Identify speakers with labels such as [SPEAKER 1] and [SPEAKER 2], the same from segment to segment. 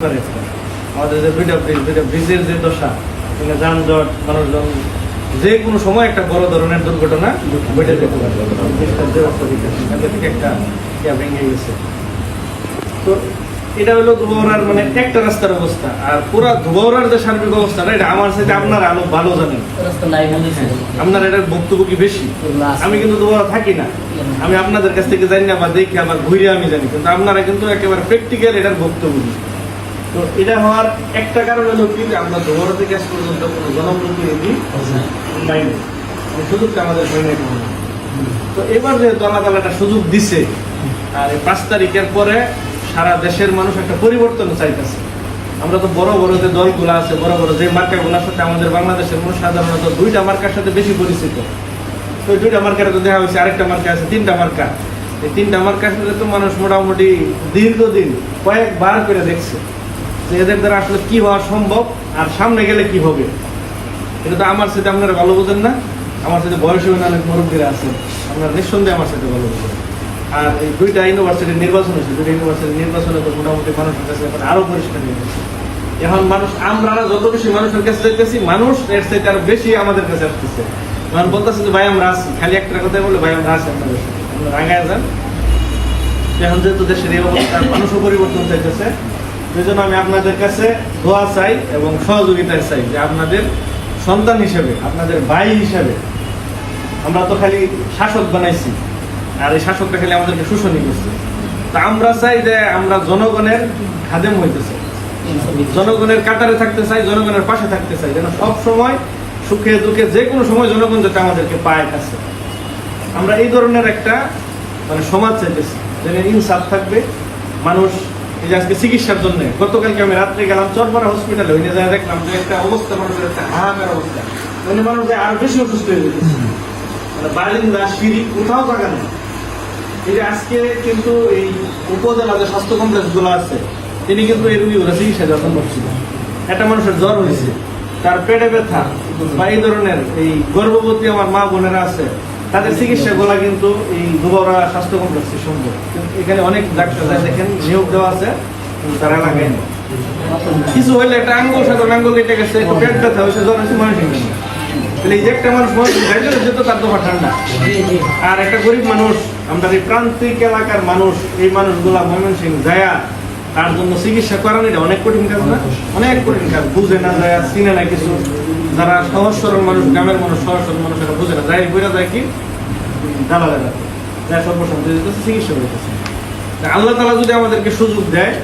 [SPEAKER 1] আমাদের যে দুইটা ব্রিজ দুইটা ব্রিজের যে দশা এখানে যানজট মানুষজন যে কোনো সময় একটা বড় ধরনের দুর্ঘটনা ঘটে যেতে পারে। ব্রিজটার যে অবস্থা দিতেছে, এখান থেকে একটা ইয়া ভেঙে গেছে। তো এটা হলো ধুবৌড়ার মানে একটা রাস্তার অবস্থা। আর পুরা ধুবৌড়ার যে সার্বিক অবস্থাটা এটা আমার সাথে আপনারা আরও ভালো জানেন।
[SPEAKER 2] বলেছে
[SPEAKER 1] আপনার এটার বক্তব্য কি বেশি? আমি কিন্তু ধুবৌড়া থাকি না। আমি আপনাদের কাছ থেকে জানি না বা দেখি আবার ঘুরে আমি জানি। কিন্তু আপনারা কিন্তু একেবারে প্র্যাকটিক্যাল এটার ভুক্তভোগী তো এটা হওয়ার একটা কারণ হলো কি যে আমরা ধোবরা থেকে আজ পর্যন্ত কোনো জনপ্রতিনিধি নাই সুযোগটা আমাদের হয়ে নাই। তো এবার যে দলা দলাটা সুযোগ দিছে আর পাঁচ তারিখের পরে সারা দেশের মানুষ একটা পরিবর্তন চাইতেছে। আমরা তো বড় বড় যে দলগুলো আছে বড় বড় যে মার্কাগুলোর সাথে আমাদের বাংলাদেশের মানুষ সাধারণত দুইটা মার্কার সাথে বেশি পরিচিত। তো দুইটা মার্কারে তো দেখা হয়েছে আরেকটা মার্কা আছে তিনটা মার্কা। এই তিনটা মার্কার সাথে তো মানুষ মোটামুটি দীর্ঘদিন কয়েকবার করে দেখছে। এদের দ্বারা আসলে কি হওয়া সম্ভব আর সামনে গেলে কি হবে? এটা তো আমার সাথে আপনারা ভালো বোঝেন না। আমার সাথে বয়সী অনেক মুরব্বীরা আছেন আপনারা নিঃসন্দেহে আমার সাথে ভালো বোঝেন। আর এই দুইটা ইউনিভার্সিটির নির্বাচন হয়েছে। দুইটা ইউনিভার্সিটির নির্বাচনে তো মোটামুটি মানুষের কাছে এখন আরও পরিষ্কার হয়ে গেছে। এখন মানুষ, আমরা যত বেশি মানুষের কাছে যাইতেছি, মানুষ এর সাথে আরও বেশি আমাদের কাছে আসতেছে। এখন বলতেছে যে, ভাই, আমরা আছি। খালি একটা কথা বলে, ভাই, আমরা আছি আপনাদের সাথে। আপনারা আগায় যান। এখন যেহেতু দেশের এই অবস্থা, মানুষও পরিবর্তন চাইতেছে। সেই জন্য আমি আপনাদের কাছে দোয়া চাই এবং সহযোগিতা চাই যে আপনাদের সন্তান হিসেবে, আপনাদের ভাই হিসেবে। আমরা তো খালি শাসক বানাইছি, আর এই শাসকটা খালি আমাদেরকে শোষণই করছে। তা আমরা চাই যে আমরা জনগণের খাদেম হইতেছে জনগণের কাতারে থাকতে চাই, জনগণের পাশে থাকতে চাই, যেন সব সময় সুখে দুঃখে যে কোনো সময় জনগণ যাতে আমাদেরকে পায় কাছে। আমরা এই ধরনের একটা মানে সমাজ চাইতেছি, যেন ইনসাফ থাকবে, মানুষ এই যে আজকে চিকিৎসার জন্য গতকালকে আমি রাত্রে গেলাম চরপাড়া হসপিটালে ওই দেখলাম যে একটা অবস্থা মানুষের একটা হাহাকার অবস্থা। মানে মানুষ আর বেশি অসুস্থ হয়ে যেতেছে মানে বারিন্দা সিঁড়ি কোথাও জায়গা নেই। এই যে আজকে কিন্তু এই উপজেলা যে স্বাস্থ্য কমপ্লেক্সগুলো আছে তিনি কিন্তু এই রুগীগুলো চিকিৎসা যত্ন করছিল একটা মানুষের জ্বর হয়েছে। তার পেটে ব্যথা। বা এই ধরনের এই গর্ভবতী আমার মা বোনেরা আছে তাদের চিকিৎসা গুলা কিন্তু এই দুবরা স্বাস্থ্য কমপ্লেক্সে সম্ভব। এখানে অনেক ডাক্তার যায় দেখেন নিয়োগ দেওয়া আছে তারা লাগায় না কিছু হইলে একটা আঙ্গুল সাধারণ আঙ্গুল কেটে গেছে একটু পেট ব্যথা হয়েছে জ্বর হয়েছে মানুষ তাহলে এই যে একটা মানুষ গাইলে যেত তার দফা ঠান্ডা। আর একটা গরিব মানুষ আমরা এই প্রান্তিক এলাকার মানুষ এই মানুষগুলা ময়মনসিং যায়া তার জন্য চিকিৎসা করানো এটা অনেক কঠিন কাজ না? অনেক কঠিন কাজ, বুঝে না যায়, চিনে না কিছু। যারা সহজ সরল মানুষ, গ্রামের মানুষ, সহজ সরল মানুষ, এরা বুঝে না। যাই বইরা যায় কি? সর্বসম্মতি দিতেছে চিকিৎসা করতেছে আল্লাহ তালা যদি আমাদেরকে সুযোগ দেয়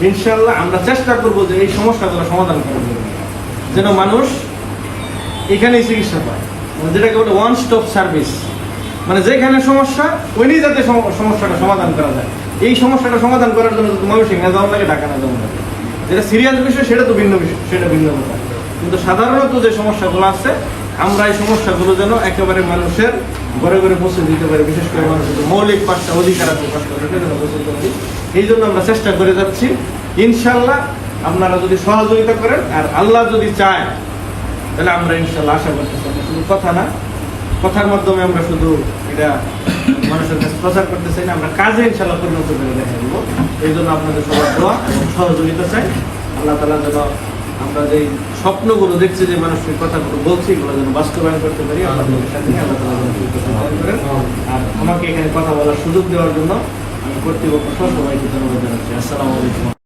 [SPEAKER 1] ইনশাল্লাহ আমরা চেষ্টা করব যে এই সমস্যাগুলো সমাধান করার জন্য। যেন মানুষ এখানেই চিকিৎসা পায়। যেটাকে বলে ওয়ান স্টপ সার্ভিস মানে যেখানে সমস্যা ওইনি যাতে সম- সমস্যাটা সমাধান করা যায়। এই সমস্যাটা সমাধান করার জন্য যদি ময়মনসিং না যাওয়ার লাগে ঢাকা না যাওয়ার লাগে যেটা সিরিয়াস বিষয়, সেটা তো ভিন্ন বিষয়, সেটা ভিন্ন কথা। কিন্তু সাধারণত যে সমস্যাগুলো আছে, আমরা এই সমস্যাগুলো যেন একেবারে মানুষের ঘরে ঘরে পৌঁছে দিতে পারি। বিশেষ করে মানুষের মৌলিক পাঁচটা অধিকার আছে, পাঁচটা এই জন্য আমরা চেষ্টা করে যাচ্ছি। ইনশাল্লাহ আপনারা যদি সহযোগিতা করেন, আর আল্লাহ যদি চায়, তাহলে আমরা ইনশাল্লাহ আশা আমরা শুধু কথা না। কথার মাধ্যমে আমরা শুধু এটা মানুষের কাছে প্রচার করতে চাই না, আমরা কাজে ইনশাল্লাহ পরিণত করে দেখা দেবো। এই জন্য আপনাদের সবার দোয়া এবং সহযোগিতা চাই। আল্লাহ তালা যেন আমরা যে স্বপ্নগুলো দেখছি, যে মানুষের কথাগুলো বলছি, এগুলো যেন বাস্তবায়ন করতে পারি আপনাদের সাথে আল্লাহ তালা করেন আর আমাকে এখানে কথা বলার সুযোগ দেওয়ার জন্য আমি কর্তৃপক্ষ সবাইকে ধন্যবাদ জানাচ্ছি। আসসালামু আলাইকুম।